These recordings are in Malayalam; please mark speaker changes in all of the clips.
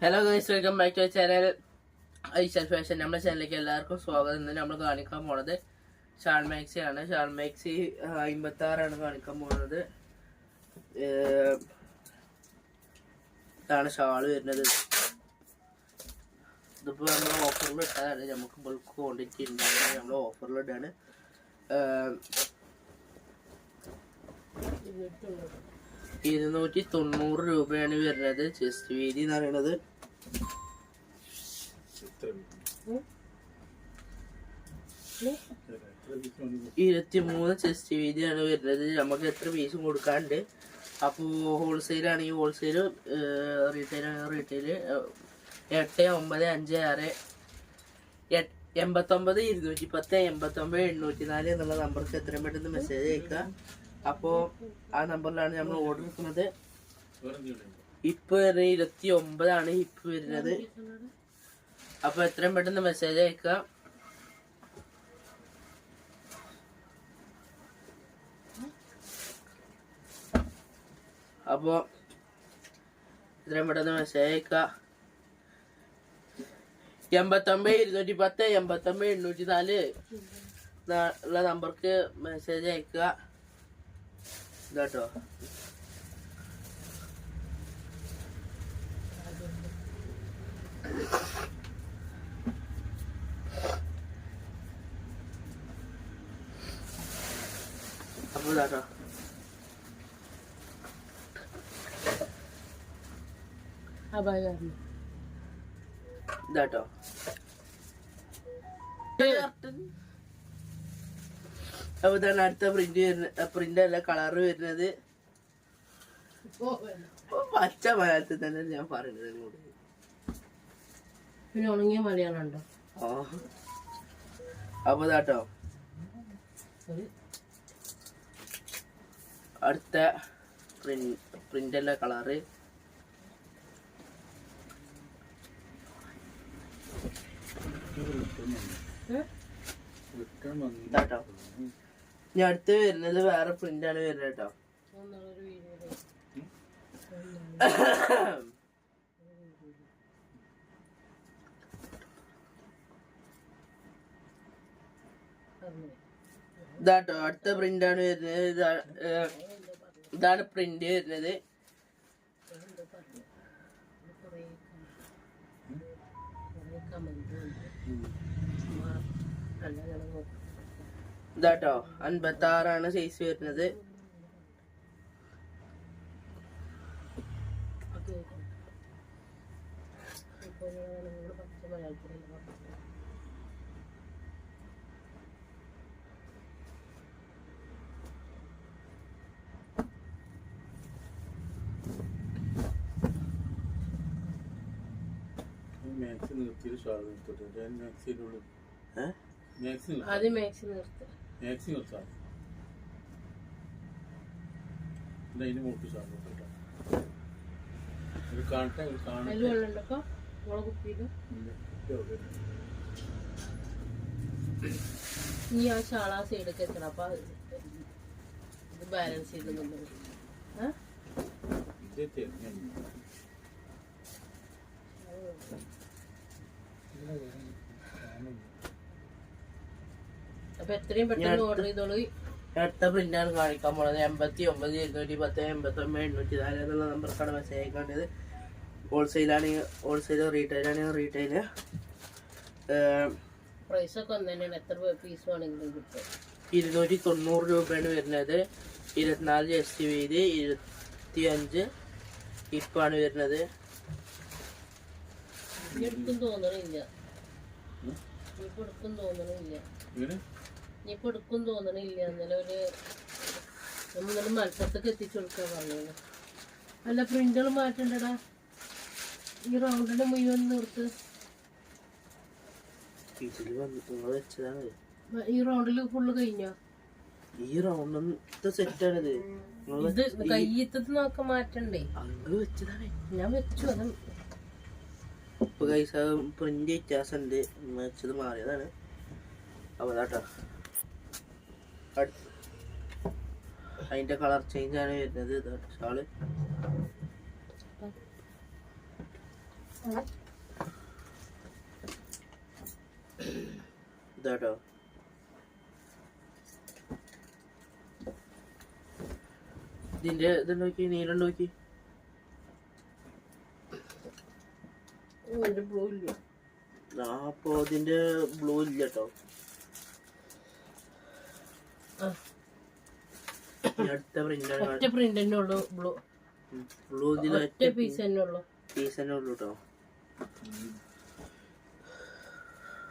Speaker 1: Hello guys welcome back to channel I ഐശൽ fashion നമ്മുടെ ചാനലിലേക്ക് എല്ലാവർക്കും സ്വാഗതം. ഇന്ന് നമ്മൾ കാണിക്കാൻ പോണത് ഷാൾ മാക്സി ആണ്. ഷാൾ മാക്സി അമ്പത്തി ആറാണ് കാണിക്കാൻ പോകുന്നത് ഇതാണ് ഷാൾ വരുന്നത്. ഇതിപ്പോ നമ്മൾ ഓഫറിൽ ഇട്ടതാണ്. നമുക്ക് ബൾക്ക് ക്വാണ്ടിറ്റി ഉണ്ടാകുന്നത് നമ്മൾ ഓഫറിൽ ഇട്ടാണ് ഇരുന്നൂറ്റി തൊണ്ണൂറ് രൂപയാണ് വരുന്നത്. ചെസ്റ്റ് വീതി എന്ന് പറയുന്നത്. ഇരുപത്തി മൂന്ന് ചെസ്റ്റ് വീതിയാണ് വരുന്നത്. നമുക്ക് എത്ര പീസും കൊടുക്കാണ്ട് അപ്പോൾ ഹോൾസെയിൽ ആണെങ്കിൽ ഹോൾസെയിൽ റീറ്റെയിൽ ആണെങ്കിൽ റീറ്റെയിൽ എട്ട് ഒമ്പത് അഞ്ച് ആറ് എൺപത്തൊമ്പത് ഇരുന്നൂറ്റി പത്ത് എൺപത്തൊമ്പത് എണ്ണൂറ്റി നാല് എന്നുള്ള നമ്പർക്ക് എത്രയും പെട്ടെന്ന് മെസ്സേജ് അയക്കുക അപ്പോൾ ആ നമ്പറിലാണ് നമ്മൾ ഓർഡർ എടുക്കുന്നത്. ഇപ്പൊ വരുന്നത് ഇരുപത്തി ഒമ്പതാണ് ഇപ്പൊ വരുന്നത്. അപ്പൊ എത്രയും പെട്ടെന്ന് മെസ്സേജ് അയക്കുക. അപ്പോ എത്രയും പെട്ടെന്ന് മെസ്സേജ് അയക്കുക. എൺപത്തൊമ്പത് ഇരുന്നൂറ്റി പത്ത് എൺപത്തൊമ്പത് എണ്ണൂറ്റി നാല് ഉള്ള നമ്പർക്ക് മെസ്സേജ് അയക്കുക. ഇതാട്ടോ. അപ്പൊ ഇതാട്ടോ. ഇതാട്ടോ. അപ്പൊ ഇതാണ് അടുത്ത പ്രിന്റ് വരുന്ന പ്രിന്റ് അല്ല കളറ് വരുന്നത്. പച്ച മലയാളത്തിൽ തന്നെ ഞാൻ പറയുന്നത് ഇങ്ങോട്ട്.
Speaker 2: പിന്നെ ഉണങ്ങിയ മലയാളം ഉണ്ടോ?
Speaker 1: ആ. അപ്പൊ ഇതാട്ടോ അടുത്ത അല്ല കളറ് ഇതാട്ടോ ഇനി അടുത്ത് വരുന്നത് വേറെ പ്രിന്റ് ആണ് വരുന്നത് കേട്ടോ. ഇതാട്ടോ അടുത്ത പ്രിന്റ് ആണ് വരുന്നത്. ഇതാണ് പ്രിന്റ് വരുന്നത്. ഇതാട്ടോ. അൻപത്തി ആറാണ് സൈസ് വരുന്നത്
Speaker 3: മാക്സി നിർത്തിയിട്ട് ഉള്ളിൽ
Speaker 1: ഏഹ്?
Speaker 3: മാക്സി
Speaker 2: അത് മാക്സി നിർത്ത്.
Speaker 3: മാക്സി വെച്ചാൽ അതിന് മുകളിൽ ഷാൾ നിർത്തട്ടോ ഇത് കാണട്ടെ
Speaker 2: ഒരു
Speaker 3: കാണട്ടെ?
Speaker 2: നീ ആ ആ സൈഡൊക്കെ എത്തണം അപ്പൊ ഇത് ബാലൻസ് ചെയ്തുന്നുണ്ട് ഏഹ് അപ്പൊ എത്രയും പെട്ടെന്ന് ഓർഡർ ചെയ്തോളൂ.
Speaker 1: അടുത്ത പ്രിന്റ് ആണ് കാണിക്കാൻ പോണത്. എൺപത്തി ഒമ്പത് ഇരുന്നൂറ്റി പത്ത് എൺപത്തി ഒമ്പത് എണ്ണൂറ്റി നാല് എന്നുള്ള നമ്പർക്കാണ് മെസ്സേജ് അയക്കേണ്ടത് ഹോൾസെയിലാണ് ഹോൾസെയിൽ റീറ്റെയിൽ ആണെങ്കിൽ റീറ്റെയിൽ
Speaker 2: പ്രൈസ് ഒക്കെ ഒന്ന് തന്നെയാണ് എത്ര പീസ് വേണമെങ്കിലും കിട്ടും.
Speaker 1: ഇരുന്നൂറ്റി തൊണ്ണൂറ് രൂപയാണ് വരുന്നത്. ഇരുപത്തിനാല് എസ് ടി വീതി ഇരുപത്തി അഞ്ച് ഇപ്പാണ് വരുന്നത്.
Speaker 2: തോന്നണില്ല. തോന്നണില്ല.
Speaker 3: ഇങ്ങനെ
Speaker 2: ഇനിയിപ്പോ എടുക്കും തോന്നണില്ല. ഇന്നലെ ഒരു നമ്മൾ മത്സരത്തൊക്കെ എത്തിച്ചു കൊടുക്കാൻ പറഞ്ഞത് അല്ല പ്രിന്റുകൾ മാറ്റണ്ടടാ. ഈ റൗണ്ടിന് മുഴുവൻ നിർത്ത്. ഈ റൗണ്ടിൽ ഫുള്ള് കഴിഞ്ഞോ?
Speaker 1: ഈ റൗണ്ടത്തെ സെറ്റാണിത്
Speaker 2: ഇത് കയ്യത്തത് നോക്ക മാറ്റണ്ടേ.
Speaker 1: അങ്ങ് വെച്ചതാണ്.
Speaker 2: ഞാൻ വെച്ചു അത്.
Speaker 1: ഇപ്പൊ കൈസ പ്രിന്റ് വ്യത്യാസമുണ്ട് വെച്ചത് മാറിയതാണ്. അടുത്ത അതിന്റെ കളർ ചേഞ്ച് ആണ് വരുന്നത്. ഷാൾ. ഇതാട്ടോ. ഇതിന്റെ ഇത് നോക്കി നീലം നോക്കി.
Speaker 2: ബ്ലൂ ഇല്ല.
Speaker 1: ആ അപ്പൊ ഇതിന്റെ ബ്ലൂ ഇല്ല കേട്ടോ
Speaker 2: ഒറ്റ പ്രിന്റ് തന്നെ ഉള്ളു ബ്ലൂ
Speaker 1: ബ്ലൂ
Speaker 2: ഒറ്റ പീസ് തന്നെ ഉള്ളു.
Speaker 1: പീസ് തന്നെ ഉള്ളൂ കേട്ടോ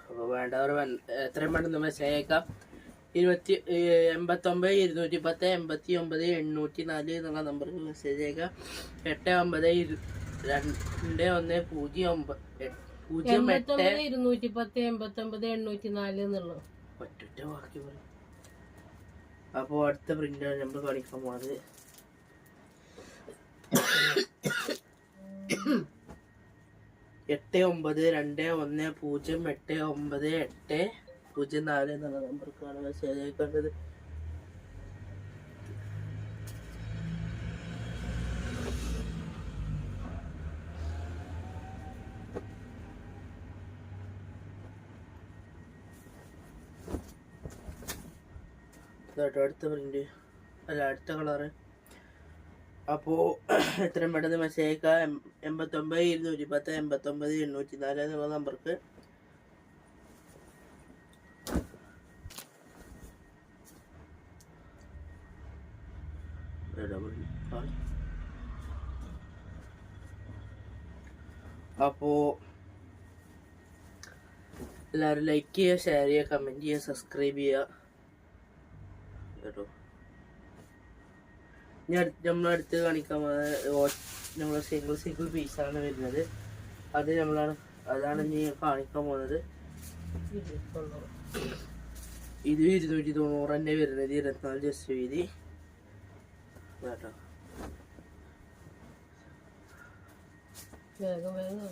Speaker 1: അപ്പൊ വേണ്ടവർ എത്രയും പെട്ടെന്ന് മെസ്സേജ് അയക്കാം. ഇരുപത്തി എൺപത്തൊമ്പത് ഇരുന്നൂറ്റി പത്ത് എൺപത്തി ഒമ്പത് എണ്ണൂറ്റി നാല് എന്നുള്ള നമ്പറിൽ മെസ്സേജ് അയക്കാം. എട്ട് ഒമ്പത് രണ്ട് ഒന്ന് പൂജ്യം ഒമ്പത് പൂജ്യം എട്ട്.
Speaker 2: ഇരുന്നൂറ്റി പത്ത് എൺപത്തൊമ്പത് എണ്ണൂറ്റി നാല് എന്നുള്ളു.
Speaker 1: ഒറ്റ ബാക്കി പറയും. അപ്പോൾ അടുത്ത പ്രിന്റാണ് നമ്മൾ കാണിക്കാൻ പോകുന്നത് എട്ട് ഒമ്പത് രണ്ട് ഒന്ന് പൂജ്യം എട്ട് ഒമ്പത് എട്ട് പൂജ്യം നാല് എന്നുള്ള നമ്പർക്കാണ് മെസ്സേജ് അയക്കേണ്ടത് ഇതാട്ടോ അടുത്ത പ്രിന്റ് അല്ല അടുത്ത കളറ് അപ്പോൾ എത്രയും പെട്ടെന്ന് മെസ്സേജ് അയക്കുക എൺപത്തൊമ്പത് ഇരുന്നൂറ്റി പത്ത് എൺപത്തൊമ്പത് എണ്ണൂറ്റി നാല് എന്നുള്ള നമ്പർക്ക് അപ്പോ എല്ലാവരും ലൈക്ക് ചെയ്യുക ഷെയർ ചെയ്യുക കമന്റ് ചെയ്യുക സബ്സ്ക്രൈബ് ചെയ്യുക കേട്ടോ അടുത്ത് നമ്മളടുത്ത് കാണിക്കാൻ നമ്മളെ സിംഗിൾ സിംഗിൾ പീസാണ് വരുന്നത്. അത് നമ്മളാണ് അതാണ് ഇനി കാണിക്കാൻ പോകുന്നത്. ഇത് ഇരുന്നൂറ്റി തൊണ്ണൂറ് തന്നെ വരുന്നത്. ഇരുപത്തിനാല് ജസ്റ്റ് വീതി. കേട്ടോ
Speaker 2: വേഗം വേഗം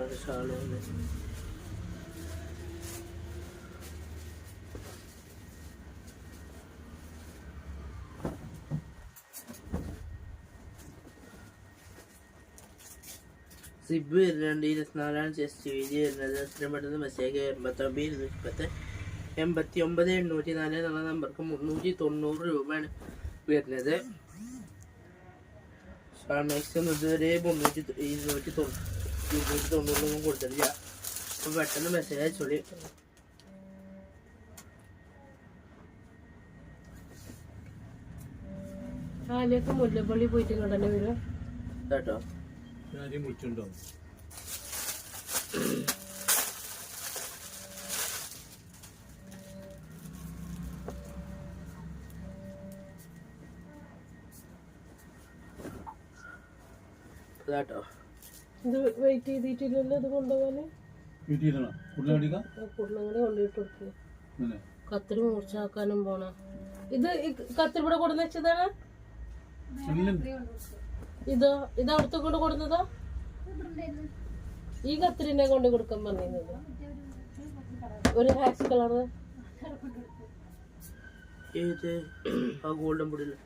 Speaker 1: ഇതാണ് ഷാൾ വരുന്നത്. സിബ് വരുന്നുണ്ട് ഇരുപത്തിനാലാണ് ചെസ്റ്റ് വീതി വരുന്നത് എത്രയും പെട്ടെന്ന് മെസ്സേജ് എൺപത്തൊമ്പത് ഇരുന്നൂറ്റി പത്ത് എൺപത്തി ഒമ്പത് എണ്ണൂറ്റി നാല് എന്നുള്ള നമ്പർക്ക് മുന്നൂറ്റി തൊണ്ണൂറ് രൂപയാണ് വരുന്നത് മാക്സിമം ഇതുവരെ മുന്നൂറ്റി തൊ- ഇരുന്നൂറ്റി തൊണ്ണൂറ് ഇരുന്നൂറ്റി തൊണ്ണൂറൊന്നും കൊടുത്തിട്ടില്ല. അപ്പം പെട്ടെന്ന് മെസ്സേജ് അയച്ചോളി.
Speaker 2: ആദ്യമൊക്കെ മുല്ലപ്പള്ളി പോയിട്ട് ഇങ്ങോട്ട് തന്നെ വരും.
Speaker 1: കേട്ടോ?
Speaker 3: ആരെയും വിളിച്ചിട്ടുണ്ടോ
Speaker 1: കേട്ടോ
Speaker 2: ഇത് വെയിറ്റ് ചെയ്തിട്ടില്ലല്ലോ ഇത് കൊണ്ടുപോകാന്?
Speaker 3: വീട്ടിൽ ഇരുന്നോ കൂടുതൽ അടിക്കാം
Speaker 2: കുടുംബങ്ങളെ കൊണ്ടുപോയിട്ട്
Speaker 3: അങ്ങനെ
Speaker 2: കത്തിരി മൂർച്ചാക്കാനും പോണ. ഇത് കത്തിരി ഇവിടെ കൊടുന്ന് വെച്ചതാണ്? ഇതോ ഇത് അവിടുത്തെ കൊണ്ട് കൊടുന്നതാ ഈ കത്തിരിനെ കൊണ്ട് കൊടുക്കാൻ പറഞ്ഞിരുന്നത്. ഒരു ഹാക്സ് കളറ്.
Speaker 1: ഏത്? ആ ഗോൾഡൻ പൊടിയില്ല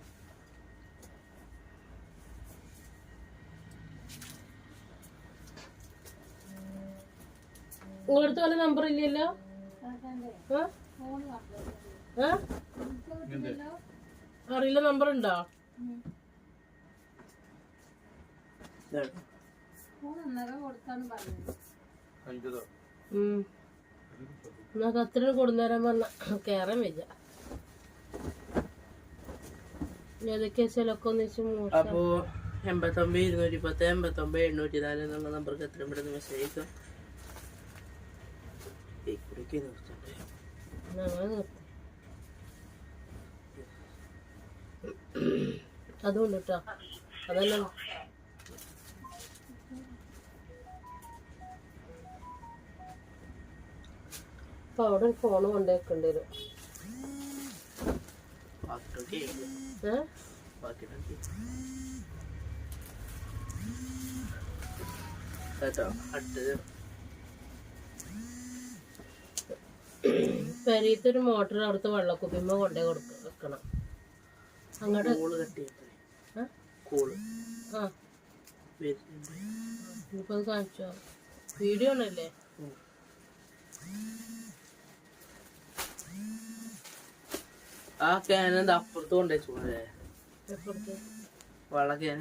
Speaker 2: നിങ്ങളടുത്ത് വല്ല നമ്പർ ഇല്ലല്ലോ? അറിയില്ല നമ്പർ ഉണ്ടോ. എന്നാ കത്തിരി കൊടുന്നേരാൻ പറഞ്ഞ കേറാൻ വയ്യ. ഏതൊക്കെ ചിലൊക്കെ ഒന്നിച്ച് മൂർച്ച
Speaker 1: അപ്പോ എൺപത്തൊമ്പത് ഇരുന്നൂറ്റി പത്ത് എൺപത്തൊമ്പത് എണ്ണൂറ്റി നാല് എന്നുള്ള നമ്പർക്ക് എത്രയും പെട്ടെന്ന് മെസ്സേജ് അയക്കാം. കുടിക്ക് നിർത്തണ്ടേ
Speaker 2: അതുകൊണ്ട് കേട്ടോ അതല്ല. അപ്പൊ അവിടെ ഒരു ഫോൺ കൊണ്ടുവെക്കേണ്ടി വരും.
Speaker 1: കേട്ടോ? അടുത്തത്.
Speaker 2: പെരീത്തെ ഒരു മോട്ടർ അവിടുത്തെ വെള്ളക്കുപ്പിമ്മ കൊണ്ടേ കൊടുക്കണം വെക്കണം. അങ്ങോട്ട് ആ? അത് കാണിച്ചോ? വീഡിയോ
Speaker 1: ആ ക്യാൻ അപ്പുറത്ത് കൊണ്ടുവച്ചോളേ
Speaker 2: എപ്പുറത്ത്?
Speaker 1: ക്യാൻ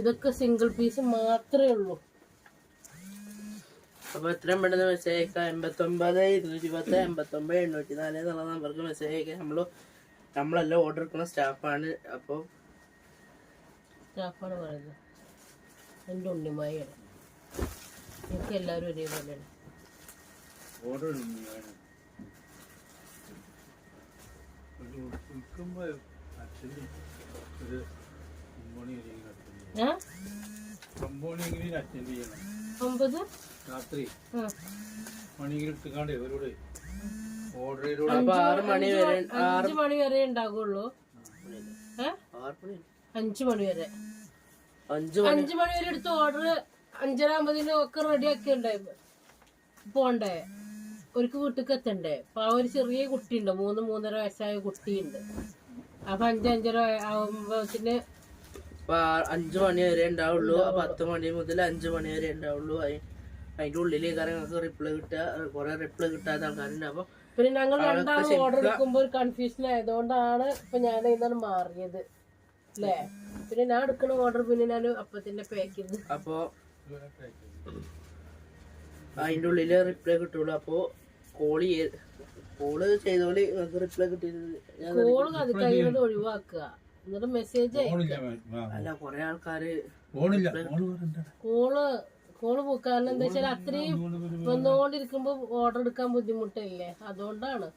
Speaker 2: ഇതൊക്കെ സിംഗിൾ പീസ് മാത്രമേ ഉള്ളൂ.
Speaker 1: അപ്പൊ എത്രയും പെട്ടെന്ന് മെസ്സേജ് അയക്കാം. എൺപത്തൊമ്പത് ഇരുന്നൂറ്റി പത്ത് എൺപത്തൊമ്പത് എണ്ണൂറ്റി നാല് എന്നുള്ള നമ്പർക്ക് മെസ്സേജ് അയക്കാം. നമ്മൾ നമ്മളെല്ലാം ഓർഡർ എടുക്കുന്ന സ്റ്റാഫാണ് അപ്പോൾ
Speaker 2: സ്റ്റാഫാണ് പറയുന്നത്. എന്റെ ഉണ്ണിമായാണ് എനിക്ക് എല്ലാവരും ഒരേപോലെയാണ്.
Speaker 3: ഓർഡർ അച്ഛന് ഒരു
Speaker 2: ഒമ്പത്?
Speaker 3: രാത്രി. ഇവരോട്
Speaker 2: അഞ്ച് മണി വരെ ഉണ്ടാകുള്ളൂ അഞ്ചു മണി വരെ
Speaker 1: അഞ്ചു മണി
Speaker 2: വരെ. എടുത്ത് ഓർഡർ അഞ്ചര ഒക്കെ റെഡി ആക്കി ഉണ്ടായി പോണ്ടേ? ഒരിക്കൽ വീട്ടിലേക്ക് എത്തണ്ടേ? അപ്പൊ ആ ഒരു ചെറിയ കുട്ടിയുണ്ട്. മൂന്ന് മൂന്നര വയസ്സായ കുട്ടിയുണ്ട്. അപ്പൊ അഞ്ച് അഞ്ചര ആവുമ്പോത്തിന്
Speaker 1: അപ്പൊ ആ- അഞ്ചു മണി വരെ ഉണ്ടാവുള്ളൂ. പത്ത് മണി മുതൽ അഞ്ചു മണി വരെ ഉണ്ടാവുള്ളൂ. അതിന്റെ അതിന്റെ ഉള്ളിൽ കാര്യങ്ങൾക്ക് റിപ്ലൈ കിട്ടുക. കുറെ റിപ്ലൈ കിട്ടാത്ത ആൾക്കാരുണ്ട്. അപ്പോൾ
Speaker 2: പിന്നെ ഞങ്ങൾ രണ്ടാമത് ഓർഡർ എടുക്കുമ്പോൾ ഒരു കൺഫ്യൂഷൻ ആയതുകൊണ്ടാണ് ഇപ്പൊ ഞാൻ ഇതാണ് മാറിയത്. അല്ലേ പിന്നെ ഞാൻ എടുക്കുന്ന ഓർഡർ പിന്നെ ഞാൻ അപ്പത്തിന്റെ പാക്ക് ചെയ്ത്
Speaker 1: അപ്പോ അതിന്റെ ഉള്ളിൽ റിപ്ലൈ കിട്ടുള്ളൂ. അപ്പോ കോൾ കോൾ ചെയ്തോളി നിങ്ങൾക്ക് റിപ്ലൈ കിട്ടിയത്
Speaker 2: കോൾ അത് കഴിയുന്നത് ഒഴിവാക്കുക. എന്നിട്ട് മെസ്സേജ്
Speaker 1: അല്ല കൊറേ ആൾക്കാര്
Speaker 2: കോൾ കോൾ പോക്കാരണം കാരണം എന്താ വെച്ചാൽ അത്രയും വന്നുകൊണ്ടിരിക്കുമ്പോ ഓർഡർ എടുക്കാൻ ബുദ്ധിമുട്ടല്ലേ? അതുകൊണ്ടാണ്.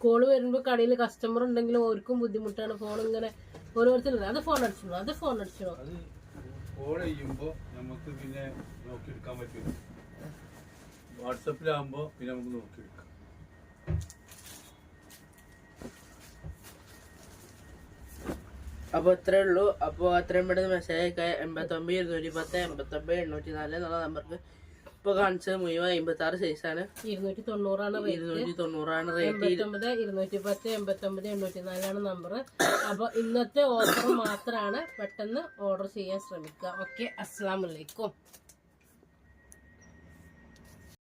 Speaker 2: കോൾ വരുമ്പോ കടയിൽ കസ്റ്റമർ ഉണ്ടെങ്കിൽ ഓർക്കും ബുദ്ധിമുട്ടാണ്. ഫോൺ ഇങ്ങനെ ഓരോരുത്തരും അത് ഫോൺ അടിച്ചോ? അത് ഫോൺ അടിച്ചോ?
Speaker 3: വാട്സപ്പിലാകുമ്പോ കോൾ ചെയ്യുമ്പോൾ നമുക്ക് പിന്നെ നോക്കിയെടുക്കാൻ പറ്റില്ല. വാട്സപ്പിലാകുമ്പോൾ പിന്നെ നമുക്ക് നോക്കിയെടുക്കാം.
Speaker 1: അപ്പൊ ഇത്രേ ഉള്ളൂ. അപ്പൊ അത്രയും പെട്ടെന്ന് മെസ്സേജ് അയക്കാം. എൺപത്തൊമ്പത് ഇരുന്നൂറ്റി പത്ത് എൺപത്തൊമ്പത് എണ്ണൂറ്റി നാല് എന്നുള്ള നമ്പർക്ക് ഇപ്പൊ കാണിച്ചത് മുഴുവൻ അമ്പത്തി ആറ് സൈസാണ്
Speaker 2: ഇരുന്നൂറ്റി തൊണ്ണൂറാണ്
Speaker 1: ഇരുന്നൂറ്റി തൊണ്ണൂറാണ് റേറ്റ്
Speaker 2: ഇരുന്നൂറ്റി പത്ത് എൺപത്തൊമ്പത് എണ്ണൂറ്റി നാലാണ് നമ്പർ അപ്പോൾ ഇന്നത്തെ ഓർഡർ മാത്രമാണ് പെട്ടെന്ന് ഓർഡർ ചെയ്യാൻ ശ്രമിക്കുക. ഓക്കെ അസ്സാം വലൈക്കും